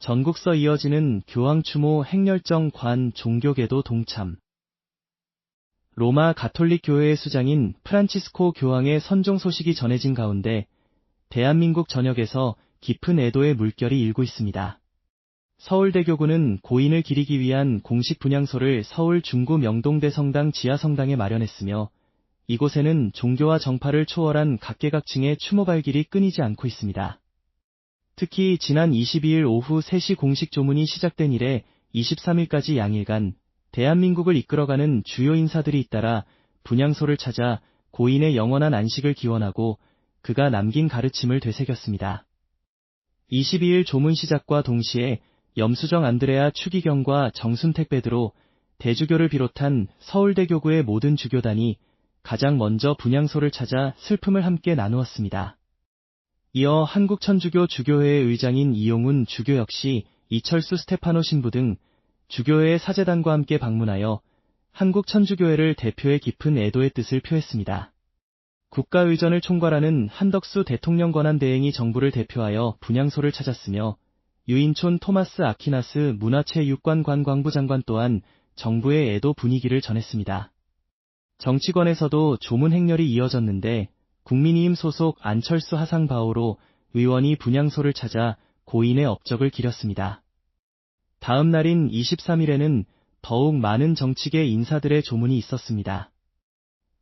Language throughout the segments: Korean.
전국서 이어지는 교황 추모 행렬정 관 종교계도 동참. 로마 가톨릭 교회의 수장인 프란치스코 교황의 선종 소식이 전해진 가운데 대한민국 전역에서 깊은 애도의 물결이 일고 있습니다. 서울대교구는 고인을 기리기 위한 공식 분향소를 서울 중구 명동대 성당 지하성당에 마련했으며 이곳에는 종교와 정파를 초월한 각계각층의 추모 발길이 끊이지 않고 있습니다. 특히 지난 22일 오후 3시 공식 조문이 시작된 이래 23일까지 양일간 대한민국을 이끌어가는 주요 인사들이 잇따라 분향소를 찾아 고인의 영원한 안식을 기원하고 그가 남긴 가르침을 되새겼습니다. 22일 조문 시작과 동시에 염수정 안드레아 추기경과 정순택 베드로 대주교를 비롯한 서울대교구의 모든 주교단이 가장 먼저 분향소를 찾아 슬픔을 함께 나누었습니다. 이어 한국천주교 주교회의 의장인 이용훈 주교 역시 이철수 스테파노 신부 등 주교회의 사제단과 함께 방문하여 한국천주교회를 대표해 깊은 애도의 뜻을 표했습니다. 국가의전을 총괄하는 한덕수 대통령 권한대행이 정부를 대표하여 분향소를 찾았으며 유인촌 토마스 아키나스 문화체육관 관광부 장관 또한 정부의 애도 분위기를 전했습니다. 정치권에서도 조문 행렬이 이어졌는데 국민의힘 소속 안철수 하상바오로 의원이 분향소를 찾아 고인의 업적을 기렸습니다. 다음 날인 23일에는 더욱 많은 정치계 인사들의 조문이 있었습니다.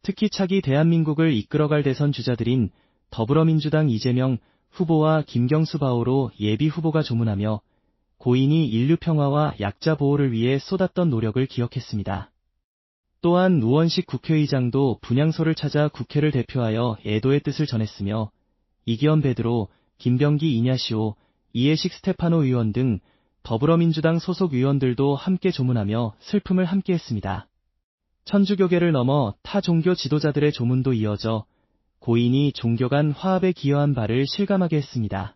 특히 차기 대한민국을 이끌어갈 대선 주자들인 더불어민주당 이재명, 후보와 김경수 바오로 예비 후보가 조문하며 고인이 인류 평화와 약자 보호를 위해 쏟았던 노력을 기억했습니다. 또한 우원식 국회의장도 분향소를 찾아 국회를 대표하여 애도의 뜻을 전했으며 이기현 베드로, 김병기 이냐시오, 이해식 스테파노 의원 등 더불어민주당 소속 의원들도 함께 조문하며 슬픔을 함께했습니다. 천주교계를 넘어 타 종교 지도자들의 조문도 이어져 고인이 종교 간 화합에 기여한 바를 실감하게 했습니다.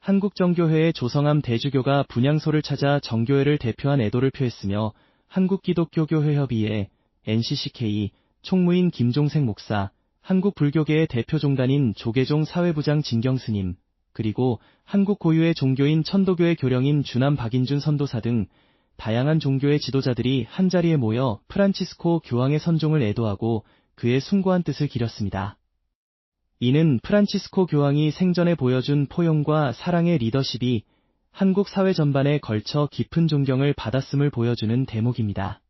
한국정교회의 조성암 대주교가 분향소를 찾아 정교회를 대표한 애도를 표했으며 한국기독교교회협의회, NCCK, 총무인 김종생 목사, 한국 불교계의 대표 종단인 조계종 사회부장 진경스님, 그리고 한국 고유의 종교인 천도교의 교령인 주남 박인준 선도사 등 다양한 종교의 지도자들이 한자리에 모여 프란치스코 교황의 선종을 애도하고 그의 숭고한 뜻을 기렸습니다. 이는 프란치스코 교황이 생전에 보여준 포용과 사랑의 리더십이 한국 사회 전반에 걸쳐 깊은 존경을 받았음을 보여주는 대목입니다.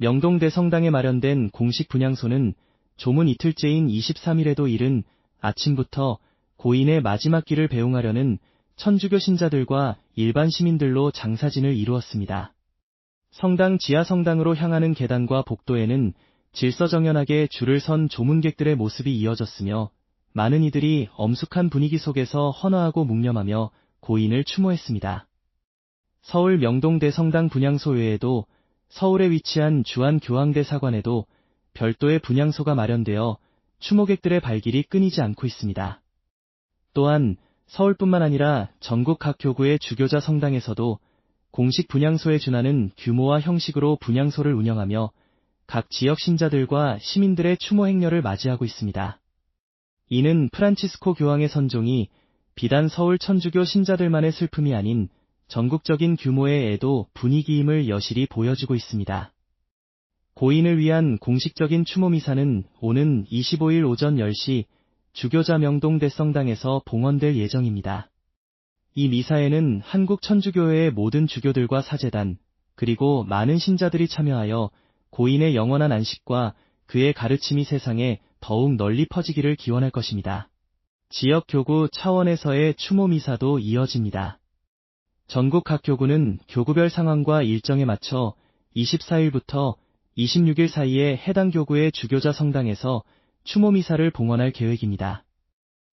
명동대 성당에 마련된 공식 분향소는 조문 이틀째인 23일에도 이른 아침부터 고인의 마지막 길을 배웅하려는 천주교 신자들과 일반 시민들로 장사진을 이루었습니다. 성당 지하 성당으로 향하는 계단과 복도에는 질서정연하게 줄을 선 조문객들의 모습이 이어졌으며 많은 이들이 엄숙한 분위기 속에서 헌화하고 묵념하며 고인을 추모했습니다. 서울 명동대 성당 분향소 외에도 서울에 위치한 주한교황대 사관에도 별도의 분향소가 마련되어 추모객들의 발길이 끊이지 않고 있습니다. 또한 서울뿐만 아니라 전국 각 교구의 주교자 성당에서도 공식 분향소에 준하는 규모와 형식으로 분향소를 운영하며 각 지역 신자들과 시민들의 추모 행렬을 맞이하고 있습니다. 이는 프란치스코 교황의 선종이 비단 서울 천주교 신자들만의 슬픔이 아닌 전국적인 규모의 애도 분위기임을 여실히 보여주고 있습니다. 고인을 위한 공식적인 추모 미사는 오는 25일 오전 10시 주교자 명동 대성당에서 봉헌될 예정입니다. 이 미사에는 한국 천주교회의 모든 주교들과 사제단, 그리고 많은 신자들이 참여하여 고인의 영원한 안식과 그의 가르침이 세상에 더욱 널리 퍼지기를 기원할 것입니다. 지역 교구 차원에서의 추모 미사도 이어집니다. 전국 각 교구는 교구별 상황과 일정에 맞춰 24일부터 26일 사이에 해당 교구의 주교자 성당에서 추모 미사를 봉헌할 계획입니다.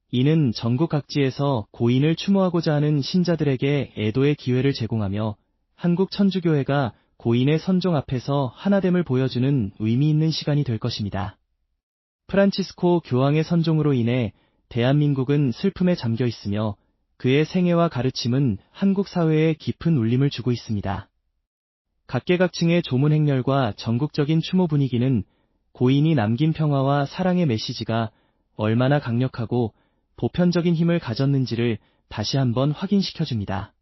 이는 전국 각지에서 고인을 추모하고자 하는 신자들에게 애도의 기회를 제공하며 한국 천주교회가 고인의 선종 앞에서 하나됨을 보여주는 의미 있는 시간이 될 것입니다. 프란치스코 교황의 선종으로 인해 대한민국은 슬픔에 잠겨 있으며 그의 생애와 가르침은 한국 사회에 깊은 울림을 주고 있습니다. 각계각층의 조문 행렬과 전국적인 추모 분위기는 고인이 남긴 평화와 사랑의 메시지가 얼마나 강력하고 보편적인 힘을 가졌는지를 다시 한번 확인시켜줍니다.